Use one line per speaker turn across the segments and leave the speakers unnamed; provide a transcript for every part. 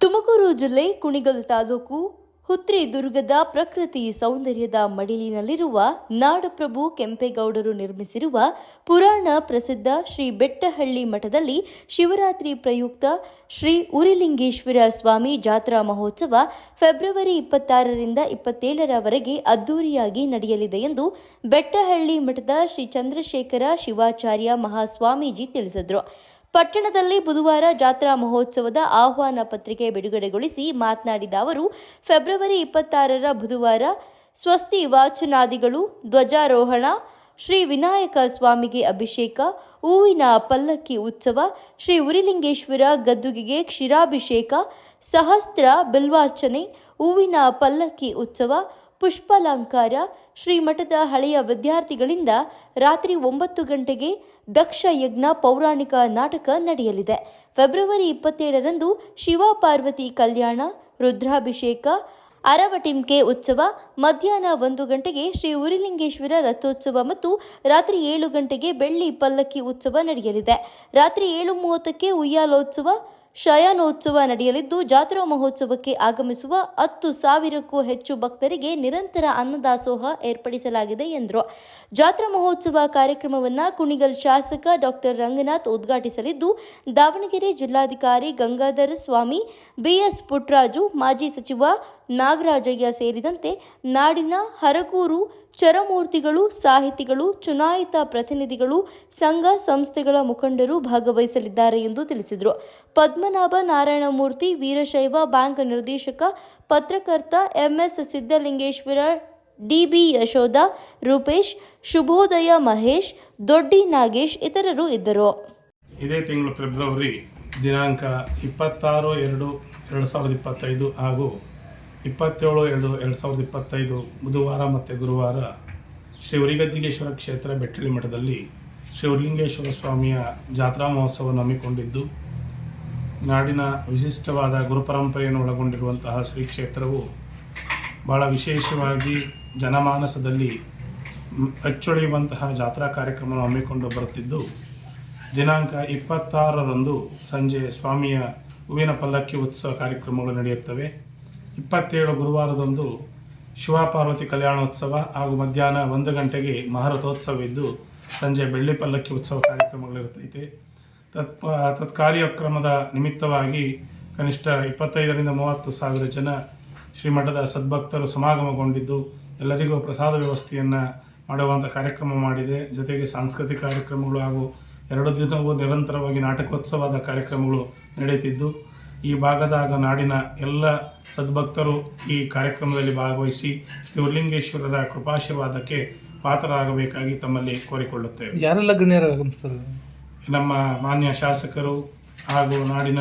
ತುಮಕೂರು ಜಿಲ್ಲೆ ಕುಣಿಗಲ್ ತಾಲೂಕು ಹುತ್ರಿ ದುರ್ಗದ ಪ್ರಕೃತಿ ಸೌಂದರ್ಯದ ಮಡಿಲಿನಲ್ಲಿರುವ ನಾಡಪ್ರಭು ಕೆಂಪೇಗೌಡರು ನಿರ್ಮಿಸಿರುವ ಪುರಾಣ ಪ್ರಸಿದ್ಧ ಶ್ರೀ ಬೆಟ್ಟಹಳ್ಳಿ ಮಠದಲ್ಲಿ ಶಿವರಾತ್ರಿ ಪ್ರಯುಕ್ತ ಶ್ರೀ ಉರಿಲಿಂಗೇಶ್ವರ ಸ್ವಾಮಿ ಜಾತ್ರಾ ಮಹೋತ್ಸವ ಫೆಬ್ರವರಿ ಇಪ್ಪತ್ತಾರರಿಂದ ಇಪ್ಪತ್ತೇಳರವರೆಗೆ ಅದ್ದೂರಿಯಾಗಿ ನಡೆಯಲಿದೆ ಎಂದು ಬೆಟ್ಟಹಳ್ಳಿ ಮಠದ ಶ್ರೀ ಚಂದ್ರಶೇಖರ ಶಿವಾಚಾರ್ಯ ಮಹಾಸ್ವಾಮೀಜಿ ತಿಳಿಸಿದರು. ಪಟ್ಟಣದಲ್ಲಿ ಬುಧವಾರ ಜಾತ್ರಾ ಮಹೋತ್ಸವದ ಆಹ್ವಾನ ಪತ್ರಿಕೆ ಬಿಡುಗಡೆಗೊಳಿಸಿ ಮಾತನಾಡಿದ ಅವರು, ಫೆಬ್ರವರಿ ಇಪ್ಪತ್ತಾರರ ಬುಧವಾರ ಸ್ವಸ್ತಿ ವಾಚನಾದಿಗಳು, ಧ್ವಜಾರೋಹಣ, ಶ್ರೀ ವಿನಾಯಕ ಸ್ವಾಮಿಗೆ ಅಭಿಷೇಕ, ಹೂವಿನ ಪಲ್ಲಕ್ಕಿ ಉತ್ಸವ, ಶ್ರೀ ಉರಿಲಿಂಗೇಶ್ವರ ಗದ್ದುಗೆಗೆ ಕ್ಷೀರಾಭಿಷೇಕ, ಸಹಸ್ರ ಬಿಲ್ವಾರ್ಚನೆ, ಹೂವಿನ ಪಲ್ಲಕ್ಕಿ ಉತ್ಸವ ಪುಷ್ಪಾಲಂಕಾರ ಶ್ರೀಮಠದ ಹಳೆಯ ವಿದ್ಯಾರ್ಥಿಗಳಿಂದ ರಾತ್ರಿ ಒಂಬತ್ತು ಗಂಟೆಗೆ ದಕ್ಷ ಯಜ್ಞ ಪೌರಾಣಿಕ ನಾಟಕ ನಡೆಯಲಿದೆ. ಫೆಬ್ರವರಿ ಇಪ್ಪತ್ತೇಳರಂದು ಶಿವ ಪಾರ್ವತಿ ಕಲ್ಯಾಣ, ರುದ್ರಾಭಿಷೇಕ ಅರವಟಿಂಕೆ ಉತ್ಸವ, ಮಧ್ಯಾಹ್ನ ಒಂದು ಗಂಟೆಗೆ ಶ್ರೀ ಉರಿಲಿಂಗೇಶ್ವರ ರಥೋತ್ಸವ ಮತ್ತು ರಾತ್ರಿ ಏಳು ಗಂಟೆಗೆ ಬೆಳ್ಳಿ ಪಲ್ಲಕ್ಕಿ ಉತ್ಸವ ನಡೆಯಲಿದೆ. ರಾತ್ರಿ ಏಳು ಮೂವತ್ತಕ್ಕೆ ಉಯ್ಯಾಲೋತ್ಸವ ಶಯನೋತ್ಸವ ನಡೆಯಲಿದ್ದು, ಜಾತ್ರಾ ಮಹೋತ್ಸವಕ್ಕೆ ಆಗಮಿಸುವ ಹತ್ತು ಸಾವಿರಕ್ಕೂ ಹೆಚ್ಚು ಭಕ್ತರಿಗೆ ನಿರಂತರ ಅನ್ನದಾಸೋಹ ಏರ್ಪಡಿಸಲಾಗಿದೆ ಎಂದರು. ಜಾತ್ರಾ ಮಹೋತ್ಸವ ಕಾರ್ಯಕ್ರಮವನ್ನು ಕುಣಿಗಲ್ ಶಾಸಕ ಡಾಕ್ಟರ್ ರಂಗನಾಥ್ ಉದ್ಘಾಟಿಸಲಿದ್ದು, ದಾವಣಗೆರೆ ಜಿಲ್ಲಾಧಿಕಾರಿ ಗಂಗಾಧರ ಸ್ವಾಮಿ, ಬಿಎಸ್ ಪುಟ್ರಾಜು, ಮಾಜಿ ಸಚಿವ ನಾಗರಾಜಯ್ಯ ಸೇರಿದಂತೆ ನಾಡಿನ ಹರಗೂರು ಚರಮೂರ್ತಿಗಳು, ಸಾಹಿತಿಗಳು, ಚುನಾಯಿತ ಪ್ರತಿನಿಧಿಗಳು, ಸಂಘ ಸಂಸ್ಥೆಗಳ ಮುಖಂಡರು ಭಾಗವಹಿಸಲಿದ್ದಾರೆ ಎಂದು ತಿಳಿಸಿದರು. ಪದ್ಮನಾಭ ನಾರಾಯಣಮೂರ್ತಿ, ವೀರಶೈವ ಬ್ಯಾಂಕ್ ನಿರ್ದೇಶಕ, ಪತ್ರಕರ್ತ M S Siddalingeshwara D B Yashodha, Rupesh, Shubhodaya Mahesh, Doddi Nagesh ಇತರರು ಇದ್ದರು.
ಇದೇ ತಿಂಗಳು ಫೆಬ್ರವರಿ ದಿನಾಂಕ ಇಪ್ಪತ್ತಾರು ಎರಡು ಎರಡು ಸಾವಿರದ ಇಪ್ಪತ್ತೈದು ಹಾಗೂ ಇಪ್ಪತ್ತೇಳು ಎರಡು ಎರಡು ಸಾವಿರದ ಇಪ್ಪತ್ತೈದು ಬುಧವಾರ ಮತ್ತು ಗುರುವಾರ ಶ್ರೀ ಉರಿಗದ್ದಿಗೇಶ್ವರ ಕ್ಷೇತ್ರ ಬೆಟ್ಟಳ್ಳಿ ಮಠದಲ್ಲಿ ಶ್ರೀ ಉರ್ಲಿಂಗೇಶ್ವರ ಸ್ವಾಮಿಯ ಜಾತ್ರಾ ಮಹೋತ್ಸವವನ್ನು ಹಮ್ಮಿಕೊಂಡಿದ್ದು, ನಾಡಿನ ವಿಶಿಷ್ಟವಾದ ಗುರುಪರಂಪರೆಯನ್ನು ಒಳಗೊಂಡಿರುವಂತಹ ಶ್ರೀ ಕ್ಷೇತ್ರವು ಭಾಳ ವಿಶೇಷವಾಗಿ ಜನಮಾನಸದಲ್ಲಿ ಅಚ್ಚೊಳೆಯುವಂತಹ ಜಾತ್ರಾ ಕಾರ್ಯಕ್ರಮವನ್ನು ಹಮ್ಮಿಕೊಂಡು ಬರುತ್ತಿದ್ದು, ದಿನಾಂಕ ಇಪ್ಪತ್ತಾರರಂದು ಸಂಜೆ ಸ್ವಾಮಿಯ ಹೂವಿನ ಪಲ್ಲಕ್ಕಿ ಉತ್ಸವ ಕಾರ್ಯಕ್ರಮಗಳು ನಡೆಯುತ್ತವೆ. ಇಪ್ಪತ್ತೇಳು ಗುರುವಾರದಂದು ಶಿವಪಾರ್ವತಿ ಕಲ್ಯಾಣೋತ್ಸವ ಹಾಗೂ ಮಧ್ಯಾಹ್ನ ಒಂದು ಗಂಟೆಗೆ ಮಹಾರಥೋತ್ಸವವಿದ್ದು ಸಂಜೆ ಬೆಳ್ಳಿ ಪಲ್ಲಕ್ಕಿ ಉತ್ಸವ ಕಾರ್ಯಕ್ರಮಗಳಿರ್ತೈತೆ ತತ್ ತತ್ ಕಾರ್ಯಕ್ರಮದ ನಿಮಿತ್ತವಾಗಿ ಕನಿಷ್ಠ ಇಪ್ಪತ್ತೈದರಿಂದ ಮೂವತ್ತು ಸಾವಿರ ಜನ ಶ್ರೀಮಠದ ಸದ್ಭಕ್ತರು ಸಮಾಗಮಗೊಂಡಿದ್ದು, ಎಲ್ಲರಿಗೂ ಪ್ರಸಾದ ವ್ಯವಸ್ಥೆಯನ್ನು ಮಾಡುವಂಥ ಕಾರ್ಯಕ್ರಮ ಮಾಡಿದೆ. ಜೊತೆಗೆ ಸಾಂಸ್ಕೃತಿಕ ಕಾರ್ಯಕ್ರಮಗಳು ಹಾಗೂ ಎರಡು ದಿನವೂ ನಿರಂತರವಾಗಿ ನಾಟಕೋತ್ಸವದ ಕಾರ್ಯಕ್ರಮಗಳು ನಡೆಯುತ್ತಿದ್ದು ಈ ಭಾಗದಾಗ ನಾಡಿನ ಎಲ್ಲ ಸದ್ಭಕ್ತರು ಈ ಕಾರ್ಯಕ್ರಮದಲ್ಲಿ ಭಾಗವಹಿಸಿ ಶಿವಲಿಂಗೇಶ್ವರರ ಕೃಪಾಶೀರ್ವಾದಕ್ಕೆ ಪಾತ್ರರಾಗಬೇಕಾಗಿ ತಮ್ಮಲ್ಲಿ ಕೋರಿಕೊಳ್ಳುತ್ತೇವೆ.
ಯಾರೆಲ್ಲ ಗಣ್ಯರು ಆಗಮಿಸ್ತಾರೆ?
ನಮ್ಮ ಮಾನ್ಯ ಶಾಸಕರು ಹಾಗೂ ನಾಡಿನ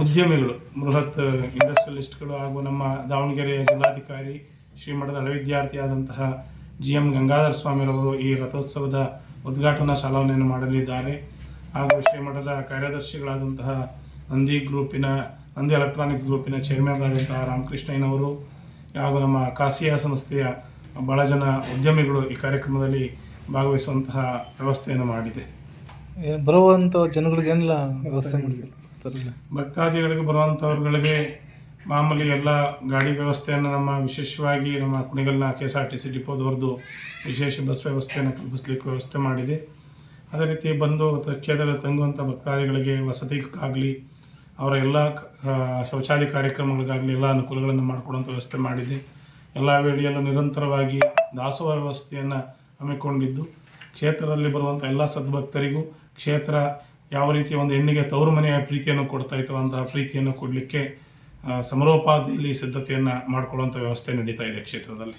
ಉದ್ಯಮಿಗಳು ಬೃಹತ್ ಇಂಡಸ್ಟ್ರಿಯಲಿಸ್ಟ್ಗಳು ಹಾಗೂ ನಮ್ಮ ದಾವಣಗೆರೆಯ ಜಿಲ್ಲಾಧಿಕಾರಿ ಶ್ರೀಮಠದ ಹಳೆ ವಿದ್ಯಾರ್ಥಿಯಾದಂತಹ ಜಿ ಎಂ ಗಂಗಾಧರ ಸ್ವಾಮಿರವರು ಈ ರಥೋತ್ಸವದ ಉದ್ಘಾಟನಾ ಚಾಲನೆಯನ್ನು ಮಾಡಲಿದ್ದಾರೆ ಹಾಗೂ ಶ್ರೀಮಠದ ಕಾರ್ಯದರ್ಶಿಗಳಾದಂತಹ ನಂದಿ ಗ್ರೂಪಿನ ನಂದಿ ಎಲೆಕ್ಟ್ರಾನಿಕ್ ಗ್ರೂಪಿನ ಚೇರ್ಮನ್ ಆದಂತಹ ರಾಮಕೃಷ್ಣಯ್ಯನವರು ಹಾಗೂ ನಮ್ಮ ಕಾಸಿಯಾ ಸಂಸ್ಥೆಯ ಬಹಳ ಜನ ಉದ್ಯಮಿಗಳು ಈ ಕಾರ್ಯಕ್ರಮದಲ್ಲಿ ಭಾಗವಹಿಸುವಂತಹ ವ್ಯವಸ್ಥೆಯನ್ನು ಮಾಡಿದೆ.
ಬರುವಂಥ ಜನಗಳಿಗೆ ಏನೆಲ್ಲ ವ್ಯವಸ್ಥೆ ಮಾಡಿದೆ
ಭಕ್ತಾದಿಗಳಿಗೆ ಬರುವಂಥವ್ರುಗಳಿಗೆ ಮಾಮೂಲಿ ಎಲ್ಲ ಗಾಡಿ ವ್ಯವಸ್ಥೆಯನ್ನು ನಮ್ಮ ವಿಶೇಷವಾಗಿ ನಮ್ಮ ಕುಣಿಗಲ್ನ K S R T C ಡಿಪೋದವ್ರದ್ದು ವಿಶೇಷ ಬಸ್ ವ್ಯವಸ್ಥೆಯನ್ನು ಕಲ್ಪಿಸಲಿಕ್ಕೆ ವ್ಯವಸ್ಥೆ ಮಾಡಿದೆ. ಅದೇ ರೀತಿ ಬಂದು ಕ್ಷೇತ್ರದಲ್ಲಿ ತಂಗುವಂಥ ಭಕ್ತಾದಿಗಳಿಗೆ ವಸತಿಗಾಗಲಿ ಅವರ ಎಲ್ಲ ಶೌಚಾಲಯ ಕಾರ್ಯಕ್ರಮಗಳಿಗಾಗಲಿ ಎಲ್ಲ ಅನುಕೂಲಗಳನ್ನು ಮಾಡಿಕೊಡುವಂಥ ವ್ಯವಸ್ಥೆ ಮಾಡಿದೆ ಎಲ್ಲ ವೇಳೆಯಲ್ಲೂ ನಿರಂತರವಾಗಿ ದಾಸೋಹ ವ್ಯವಸ್ಥೆಯನ್ನು ಹಮ್ಮಿಕೊಂಡಿದ್ದು, ಕ್ಷೇತ್ರದಲ್ಲಿ ಬರುವಂಥ ಎಲ್ಲ ಸದ್ಭಕ್ತರಿಗೂ ಕ್ಷೇತ್ರ ಯಾವ ರೀತಿಯ ಒಂದು ಹೆಣ್ಣಿಗೆ ತವರು ಮನೆಯ ಪ್ರೀತಿಯನ್ನು ಕೊಡ್ತಾ ಇತ್ತು ಅಂತಹ ಪ್ರೀತಿಯನ್ನು ಕೊಡಲಿಕ್ಕೆ ಸಮರೋಪಾದಿಯಲ್ಲಿ ಸಿದ್ಧತೆಯನ್ನು ಮಾಡಿಕೊಳ್ಳುವಂಥ ವ್ಯವಸ್ಥೆ ನಡೀತಾ ಇದೆ ಕ್ಷೇತ್ರದಲ್ಲಿ.